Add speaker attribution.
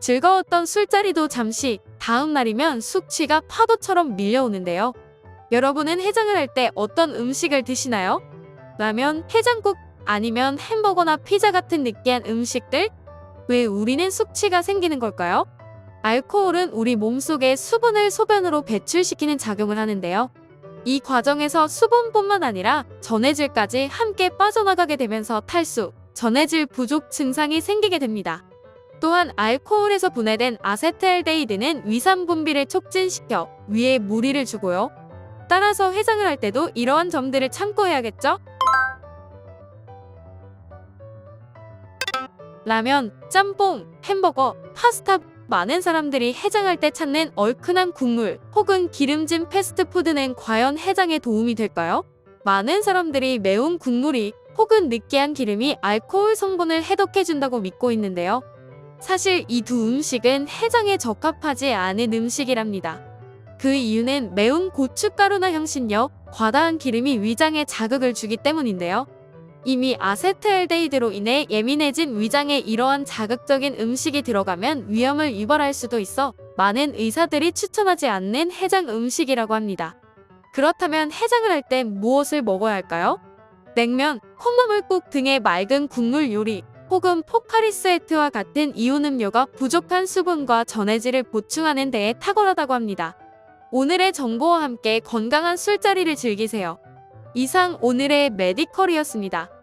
Speaker 1: 즐거웠던 술자리도 잠시 다음 날이면 숙취가 파도처럼 밀려오는데요. 여러분은 해장을 할 때 어떤 음식을 드시나요? 라면, 해장국, 아니면 햄버거나 피자 같은 느끼한 음식들? 왜 우리는 숙취가 생기는 걸까요? 알코올은 우리 몸속에 수분을 소변으로 배출시키는 작용을 하는데요. 이 과정에서 수분뿐만 아니라 전해질까지 함께 빠져나가게 되면서 탈수, 전해질 부족 증상이 생기게 됩니다. 또한 알코올에서 분해된 아세트알데히드는 위산 분비를 촉진시켜 위에 무리를 주고요. 따라서 해장을 할 때도 이러한 점들을 참고 해야겠죠? 라면, 짬뽕, 햄버거, 파스타 많은 사람들이 해장할 때 찾는 얼큰한 국물 혹은 기름진 패스트푸드는 과연 해장에 도움이 될까요? 많은 사람들이 매운 국물이 혹은 느끼한 기름이 알코올 성분을 해독해준다고 믿고 있는데요. 사실 이 두 음식은 해장에 적합하지 않은 음식이랍니다. 그 이유는 매운 고춧가루나 향신료, 과다한 기름이 위장에 자극을 주기 때문인데요. 이미 아세트알데히드로 인해 예민해진 위장에 이러한 자극적인 음식이 들어가면 위험을 유발할 수도 있어 많은 의사들이 추천하지 않는 해장 음식이라고 합니다. 그렇다면 해장을 할때 무엇을 먹어야 할까요? 냉면, 콩나물국 등의 맑은 국물 요리, 혹은 포카리스에트와 같은 이온 음료가 부족한 수분과 전해질을 보충하는 데에 탁월하다고 합니다. 오늘의 정보와 함께 건강한 술자리를 즐기세요. 이상 오늘의 메디컬이었습니다.